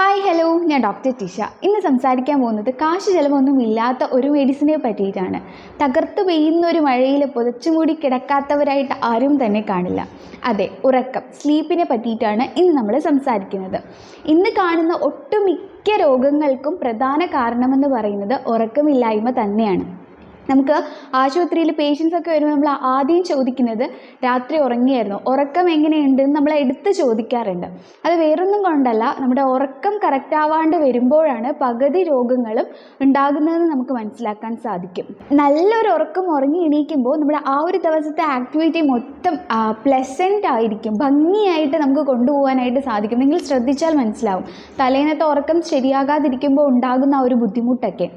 Hi hello ഞാൻ doctor Tisha ഇന്ന് സംസാരിക്കാൻ പോകുന്നത് കാശ് ചിലവൊന്നും ഇല്ലാത്ത ഒരു മെഡിസിനെ പറ്റിയിട്ടാണ്. തകർത്ത് പെയ്യുന്ന ഒരു മഴയിൽ പുതച്ചുമൂടി കിടക്കാത്തവരായിട്ട് ആരും തന്നെ കാണില്ല. അതെ ഉറക്കം സ്ലീപ്പിനെ പറ്റിയിട്ടാണ് ഇന്ന് നമ്മൾ സംസാരിക്കുന്നത്. ഇന്ന് കാണുന്ന ഒട്ടുമിക്ക രോഗങ്ങൾക്കും പ്രധാന കാരണമെന്ന് പറയുന്നത് ഉറക്കമില്ലായ്മ തന്നെയാണ്. നമുക്ക് ആശുപത്രിയിൽ പേഷ്യൻസ് ഒക്കെ വരുമ്പോൾ നമ്മൾ ആദ്യം ചോദിക്കുന്നത് രാത്രി ഉറങ്ങിയായിരുന്നു? ഉറക്കം എങ്ങനെയുണ്ട് എന്ന് നമ്മൾ എടുത്ത് ചോദിക്കാറുണ്ട്. അത് വേറൊന്നും കൊണ്ടല്ല നമ്മുടെ ഉറക്കം കറക്റ്റ് ആവാണ്ട് വരുമ്പോഴാണ് പകുതി രോഗങ്ങളും ഉണ്ടാകുന്നതെന്ന് നമുക്ക് മനസ്സിലാക്കാൻ സാധിക്കും. നല്ലൊരു ഉറക്കം ഉറങ്ങി എണീക്കുമ്പോൾ നമ്മുടെ ആ ഒരു ദിവസത്തെ ആക്ടിവിറ്റി മൊത്തം പ്ലസന്റ് ആയിരിക്കും. ഭംഗിയായിട്ട് നമുക്ക് കൊണ്ടുപോകാനായിട്ട് സാധിക്കും. നിങ്ങൾ ശ്രദ്ധിച്ചാൽ മനസ്സിലാവും. തലേന്നത്തെ ഉറക്കം ശരിയാകാതിരിക്കുമ്പോൾ ഉണ്ടാകുന്ന ആ ഒരു ബുദ്ധിമുട്ടൊക്കെ.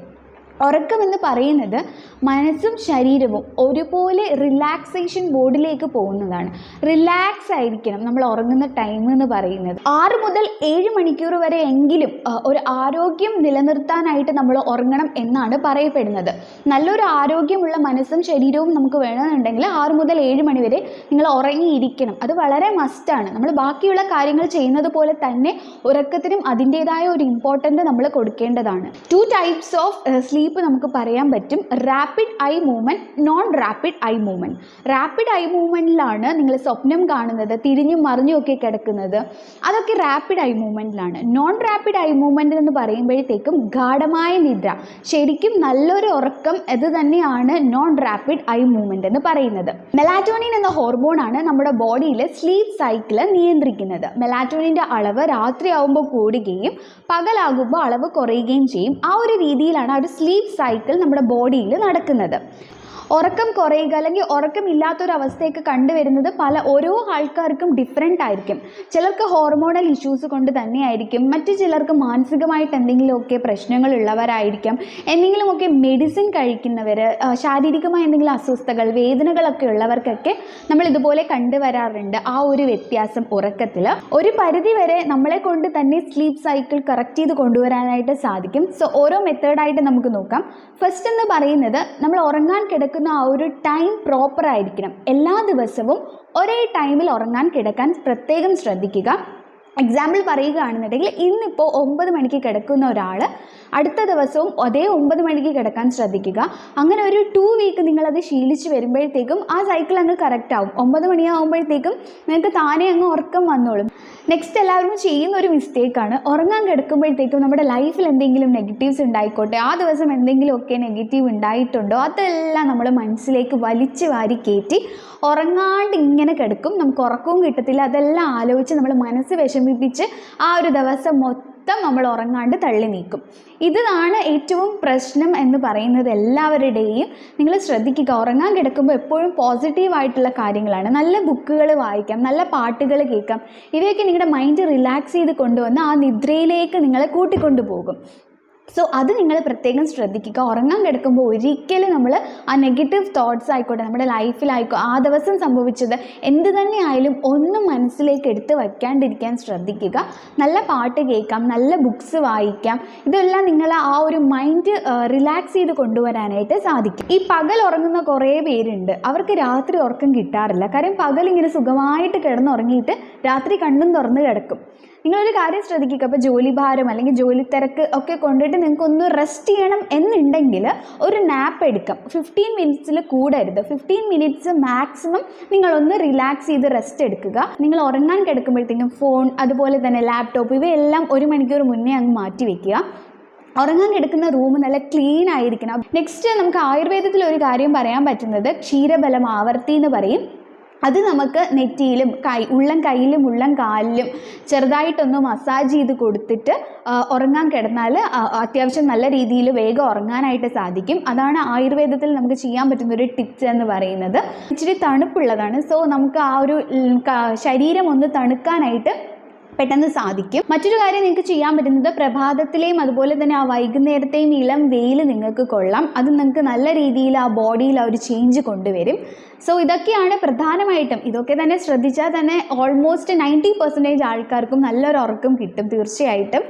ഉറക്കം എന്ന് പറയുന്നത് മനസ്സും ശരീരവും ഒരുപോലെ റിലാക്സേഷൻ മോഡിലേക്ക് പോകുന്നതാണ്. റിലാക്സ് ആയിരിക്കണം നമ്മൾ ഉറങ്ങുന്ന ടൈം എന്ന് പറയുന്നത്. ആറ് മുതൽ ഏഴ് മണിക്കൂർ വരെ എങ്കിലും ഒരു ആരോഗ്യം നിലനിർത്താനായിട്ട് നമ്മൾ ഉറങ്ങണം എന്നാണ് പറയപ്പെടുന്നത്. നല്ലൊരു ആരോഗ്യമുള്ള മനസ്സും ശരീരവും നമുക്ക് വേണമെന്നുണ്ടെങ്കിൽ ആറ് മുതൽ ഏഴ് മണി വരെ നിങ്ങൾ ഉറങ്ങിയിരിക്കണം. അത് വളരെ മസ്റ്റാണ് നമ്മൾ ബാക്കിയുള്ള കാര്യങ്ങൾ ചെയ്യുന്നത് പോലെ തന്നെ ഉറക്കത്തിനും അതിന്റെതായ ഒരു ഇമ്പോർട്ടന്റ് നമ്മൾ കൊടുക്കേണ്ടതാണ്. ടു ടൈപ്സ് ഓഫ് സ്ലീപ്പ് നമുക്ക് പറയാൻ പറ്റും rapid eye movement non rapid eye movement rapid eye മൂവ്മെന്റിലാണ് നിങ്ങൾ സ്വപ്നം കാണുന്നത് തിരിഞ്ഞും മറിഞ്ഞും ഒക്കെ കിടക്കുന്നത്. അതൊക്കെ റാപ്പിഡ് ഐ മൂവ്മെന്റിലാണ് നോൺ റാപ്പിഡ് ഐ മൂവ്മെന്റ് എന്ന് പറയുമ്പോഴത്തേക്കും ഗാഠമായ നിദ്ര ശരിക്കും നല്ലൊരു ഉറക്കം ഇത് തന്നെയാണ് നോൺ റാപ്പിഡ് ഐ മൂവ്മെന്റ് എന്ന് പറയുന്നത്. മെലാറ്റോണിൻ എന്ന ഹോർമോൺ ആണ് നമ്മുടെ ബോഡിയിൽ സ്ലീപ്പ് സൈക്കിൾ നിയന്ത്രിക്കുന്നത്. മെലാറ്റോണിന്റെ അളവ് രാത്രിയാവുമ്പോൾ കൂടുകയും പകലാകുമ്പോൾ അളവ് കുറയുകയും ചെയ്യും. ആ ഒരു രീതിയിലാണ് ആ ഒരു സ്ലീപ്പ് സൈക്കിൾ നമ്മുടെ ബോഡിയിൽ നടക്കുന്നത്. ഉറക്കം കുറയുക അല്ലെങ്കിൽ ഉറക്കമില്ലാത്തൊരവസ്ഥയൊക്കെ കണ്ടുവരുന്നത് പല ഓരോ ആൾക്കാർക്കും ഡിഫറെന്റ് ആയിരിക്കും. ചിലർക്ക് ഹോർമോണൽ ഇഷ്യൂസ് കൊണ്ട് തന്നെയായിരിക്കും. മറ്റു ചിലർക്ക് മാനസികമായിട്ട് എന്തെങ്കിലുമൊക്കെ പ്രശ്നങ്ങൾ ഉള്ളവരായിരിക്കാം. എന്തെങ്കിലുമൊക്കെ മെഡിസിൻ കഴിക്കുന്നവർ ശാരീരികമായ എന്തെങ്കിലും അസ്വസ്ഥകൾ വേദനകളൊക്കെ ഉള്ളവർക്കൊക്കെ നമ്മൾ ഇതുപോലെ കണ്ടുവരാറുണ്ട്. ആ ഒരു വ്യത്യാസം ഉറക്കത്തിൽ ഒരു പരിധി വരെ നമ്മളെ കൊണ്ട് തന്നെ സ്ലീപ്പ് സൈക്കിൾ കറക്റ്റ് ചെയ്ത് കൊണ്ടുവരാനായിട്ട് സാധിക്കും. സോ ഓരോ മെത്തേഡായിട്ട് നമുക്ക് നോക്കാം. ഫസ്റ്റ് എന്ന് പറയുന്നത് നമ്മൾ ഉറങ്ങാൻ കിടക്കുന്ന ആ ഒരു ടൈം പ്രോപ്പർ ആയിരിക്കണം. എല്ലാ ദിവസവും ഒരേ ടൈമിൽ ഉറങ്ങാൻ കിടക്കാൻ പ്രത്യേകം ശ്രദ്ധിക്കുക. എക്സാമ്പിൾ പറയുകയാണെന്നുണ്ടെങ്കിൽ ഇന്നിപ്പോൾ ഒമ്പത് മണിക്ക് കിടക്കുന്ന ഒരാൾ അടുത്ത ദിവസവും അതേ ഒമ്പത് മണിക്ക് കിടക്കാൻ ശ്രദ്ധിക്കുക. അങ്ങനെ ഒരു ടു വീക്ക് നിങ്ങളത് ശീലിച്ച് വരുമ്പോഴത്തേക്കും ആ സൈക്കിൾ അങ്ങ് കറക്റ്റ് ആവും. ഒമ്പത് മണിയാകുമ്പോഴത്തേക്കും നിങ്ങൾക്ക് താനേ അങ്ങ് ഉറക്കം വന്നോളും. നെക്സ്റ്റ് എല്ലാവരും ചെയ്യുന്ന ഒരു മിസ്റ്റേക്കാണ് ഉറങ്ങാൻ കിടക്കുമ്പോഴത്തേക്കും നമ്മുടെ ലൈഫിൽ എന്തെങ്കിലും നെഗറ്റീവ്സ് ഉണ്ടായിക്കോട്ടെ ആ ദിവസം എന്തെങ്കിലുമൊക്കെ നെഗറ്റീവ് ഉണ്ടായിട്ടുണ്ടോ അതെല്ലാം നമ്മൾ മനസ്സിലേക്ക് വലിച്ചു വാരി കയറ്റി ഉറങ്ങാണ്ട് ഇങ്ങനെ കിടക്കും. നമുക്ക് ഉറക്കവും കിട്ടത്തില്ല. അതെല്ലാം ആലോചിച്ച് നമ്മൾ മനസ്സ് വിഷമിപ്പിച്ച് ആ ഒരു ദിവസം മൊത്തം നമ്മൾ ഉറങ്ങാണ്ട് തള്ളി നീക്കും. ഇതാണ് ഏറ്റവും പ്രശ്നം എന്ന് പറയുന്നത് എല്ലാവരുടെയും. നിങ്ങൾ ശ്രദ്ധിക്കുക ഉറങ്ങാൻ കിടക്കുമ്പോൾ എപ്പോഴും പോസിറ്റീവായിട്ടുള്ള കാര്യങ്ങളാണ്. നല്ല ബുക്കുകൾ വായിക്കാം നല്ല പാട്ടുകൾ കേൾക്കാം. ഇവയൊക്കെ നിങ്ങളുടെ മൈൻഡ് റിലാക്സ് ചെയ്ത് കൊണ്ടുവന്ന് ആ നിദ്രയിലേക്ക് നിങ്ങളെ കൂട്ടിക്കൊണ്ടു പോകും സോ അത് നിങ്ങൾ പ്രത്യേകം ശ്രദ്ധിക്കുക. ഉറങ്ങാൻ കിടക്കുമ്പോൾ ഒരിക്കലും നമ്മൾ ആ നെഗറ്റീവ് തോട്ട്സ് ആയിക്കോട്ടെ നമ്മുടെ ലൈഫിലായിക്കോ ആ ദിവസം സംഭവിച്ചത് എന്ത് തന്നെ ആയാലും ഒന്നും മനസ്സിലേക്ക് എടുത്ത് വയ്ക്കാണ്ടിരിക്കാൻ ശ്രദ്ധിക്കുക. നല്ല പാട്ട് കേൾക്കാം നല്ല ബുക്സ് വായിക്കാം. ഇതെല്ലാം നിങ്ങൾ ആ ഒരു മൈൻഡ് റിലാക്സ് ചെയ്ത് കൊണ്ടുവരാനായിട്ട് സാധിക്കും. ഈ പകൽ ഉറങ്ങുന്ന കുറേ പേരുണ്ട്. അവർക്ക് രാത്രി ഉറക്കം കിട്ടാറില്ല. കാര്യം പകൽ ഇങ്ങനെ സുഖമായിട്ട് കിടന്നുറങ്ങിയിട്ട് രാത്രി കണ്ണും തുറന്ന് കിടക്കും. നിങ്ങളൊരു കാര്യം ശ്രദ്ധിക്കുക. ഇപ്പോൾ ജോലി ഭാരം അല്ലെങ്കിൽ ജോലി തിരക്ക് ഒക്കെ കൊണ്ടിട്ട് നിങ്ങൾക്ക് ഒന്ന് റെസ്റ്റ് ചെയ്യണം എന്നുണ്ടെങ്കിൽ ഒരു നാപ്പ് എടുക്കാം. ഫിഫ്റ്റീൻ മിനിറ്റ്സിൽ കൂടരുത്. ഫിഫ്റ്റീൻ മിനിറ്റ്സ് മാക്സിമം നിങ്ങളൊന്ന് റിലാക്സ് ചെയ്ത് റെസ്റ്റ് എടുക്കുക. നിങ്ങൾ ഉറങ്ങാൻ കിടക്കുമ്പോഴത്തേക്കും ഫോൺ അതുപോലെ തന്നെ ലാപ്ടോപ്പ് ഇവയെല്ലാം ഒരു മണിക്കൂർ മുന്നേ അങ്ങ് മാറ്റി വയ്ക്കുക ഉറങ്ങാൻ കിടക്കുന്ന റൂം നല്ല ക്ലീൻ ആയിരിക്കണം. നെക്സ്റ്റ് നമുക്ക് ആയുർവേദത്തിൽ ഒരു കാര്യം പറയാൻ പറ്റുന്നത് ക്ഷീരബലം ആവർത്തി എന്ന് പറയും. അത് നമുക്ക് നെറ്റിയിലും കൈ ഉള്ളം കൈയിലും ഉള്ളം കാലിലും ചെറുതായിട്ടൊന്ന് മസാജ് ചെയ്ത് കൊടുത്തിട്ട് ഉറങ്ങാൻ കിടന്നാൽ അത്യാവശ്യം നല്ല രീതിയിൽ വേഗം ഉറങ്ങാനായിട്ട് സാധിക്കും. അതാണ് ആയുർവേദത്തിൽ നമുക്ക് ചെയ്യാൻ പറ്റുന്ന ഒരു ടിപ്സ് എന്ന് പറയുന്നത്. ഇച്ചിരി തണുപ്പുള്ളതാണ്. സോ നമുക്ക് ആ ഒരു ശരീരം ഒന്ന് തണുക്കാനായിട്ട് പെട്ടെന്ന് സാധിക്കും. മറ്റൊരു കാര്യം നിങ്ങൾക്ക് ചെയ്യാൻ പറ്റുന്നത് പ്രഭാതത്തിലെയും അതുപോലെ തന്നെ ആ വൈകുന്നേരത്തെയും ഇളം വെയിൽ നിങ്ങൾക്ക് കൊള്ളാം. അത് നിങ്ങൾക്ക് നല്ല രീതിയിൽ ആ ബോഡിയിൽ ആ ഒരു ചേഞ്ച് കൊണ്ടുവരും. സോ ഇതൊക്കെയാണ് പ്രധാനമായിട്ടും. ഇതൊക്കെ തന്നെ ശ്രദ്ധിച്ചാൽ തന്നെ ഓൾമോസ്റ്റ് നയന്റി പെർസെന്റേജ് ആൾക്കാർക്കും നല്ലൊരു ഉറക്കം കിട്ടും തീർച്ചയായിട്ടും.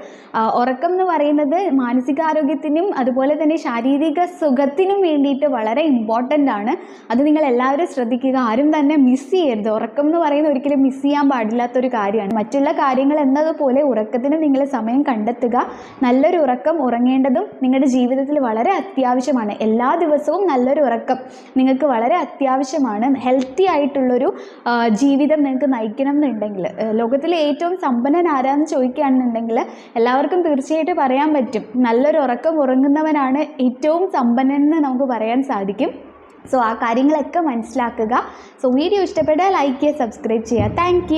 ഉറക്കം എന്ന് പറയുന്നത് മാനസികാരോഗ്യത്തിനും അതുപോലെ തന്നെ ശാരീരിക സുഖത്തിനും വേണ്ടിയിട്ട് വളരെ ഇമ്പോർട്ടന്റ് ആണ്. അത് നിങ്ങൾ എല്ലാവരും ശ്രദ്ധിക്കുക. ആരും തന്നെ മിസ് ചെയ്യരുത്. ഉറക്കം എന്ന് പറയുന്നത് ഒരിക്കലും മിസ് ചെയ്യാൻ പാടില്ലാത്തൊരു കാര്യമാണ്. മറ്റുള്ള കാര്യങ്ങൾ എന്നതുപോലെ ഉറക്കത്തിന് നിങ്ങൾ സമയം കണ്ടെത്തുക. നല്ലൊരു ഉറക്കം ഉറങ്ങേണ്ടതും നിങ്ങളുടെ ജീവിതത്തിൽ വളരെ അത്യാവശ്യമാണ്. എല്ലാ ദിവസവും നല്ലൊരു ഉറക്കം നിങ്ങൾക്ക് വളരെ അത്യാവശ്യമാണ്. ഹെൽത്തി ആയിട്ടുള്ളൊരു ജീവിതം നിങ്ങൾക്ക് നയിക്കണം എന്നുണ്ടെങ്കിൽ ലോകത്തിലെ ഏറ്റവും സമ്പന്നൻ ആരാന്ന് ചോദിക്കുകയാണെന്നുണ്ടെങ്കിൽ എല്ലാവർക്കും തീർച്ചയായിട്ടും പറയാൻ പറ്റും. നല്ലൊരു ഉറക്കം ഉറങ്ങുന്നവനാണ് ഏറ്റവും സമ്പന്നൻ എന്ന് നമുക്ക് പറയാൻ സാധിക്കും. സോ ആ കാര്യങ്ങളൊക്കെ മനസ്സിലാക്കുക. സോ വീഡിയോ ഇഷ്ടപ്പെട്ടാൽ ലൈക്ക് ചെയ്യുക സബ്സ്ക്രൈബ് ചെയ്യുക. താങ്ക്